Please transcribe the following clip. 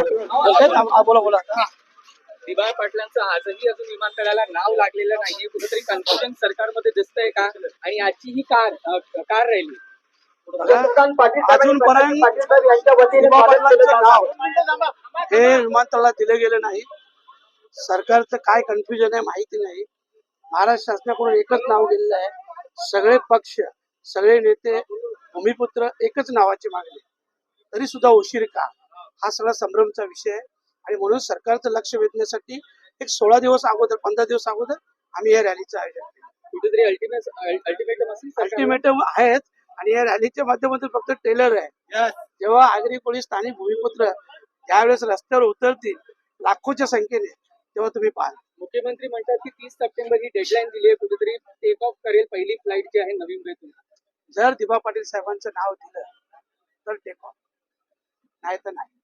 बोला बोला. दिबाळ पाटलांचं आजही अजून विमानतळाला नाव लागलेलं नाहीये. कुठेतरी कन्फ्युजन सरकारमध्ये दिसतंय का? आणि आजची ही कार कार राहिली. अजूनपर्यंत दिबा पाटलांचं नाव हे विमानतळाला दिले गेले नाही. सरकारचं काय कन्फ्युजन आहे माहिती नाही. महाराष्ट्र शासनाकडून एकच नाव गेलेलं आहे. सगळे पक्ष सगळे नेते भूमिपुत्र एकच नावाची मागणी तरी सुद्धा उशीर का? हा सगळा संभ्रमचा विषय आहे. आणि म्हणून सरकारचं लक्ष वेधण्यासाठी एक सोळा दिवस अगोदर पंधरा दिवस अगोदर आम्ही या रॅलीचं आयोजन केलं. कुठेतरी अल्टिमेट अल्टिमेटम आहेत. आणि या रॅलीच्या माध्यमातून फक्त टेलर आहे. जेव्हा आगरी पोलीस स्थानिक भूमिपुत्र यावेळेस रस्त्यावर उतरतील लाखोच्या संख्येने तेव्हा तुम्ही पाहाल. मुख्यमंत्री म्हणतात की तीस सप्टेंबर ही डेडलाईन दिली आहे. कुठेतरी टेक ऑफ करेल. पहिली फ्लाईट जी आहे नवी मुंबईतून. जर दिबा पाटील साहेबांचं नाव दिलं तर टेक ऑफ नाही तर नाही.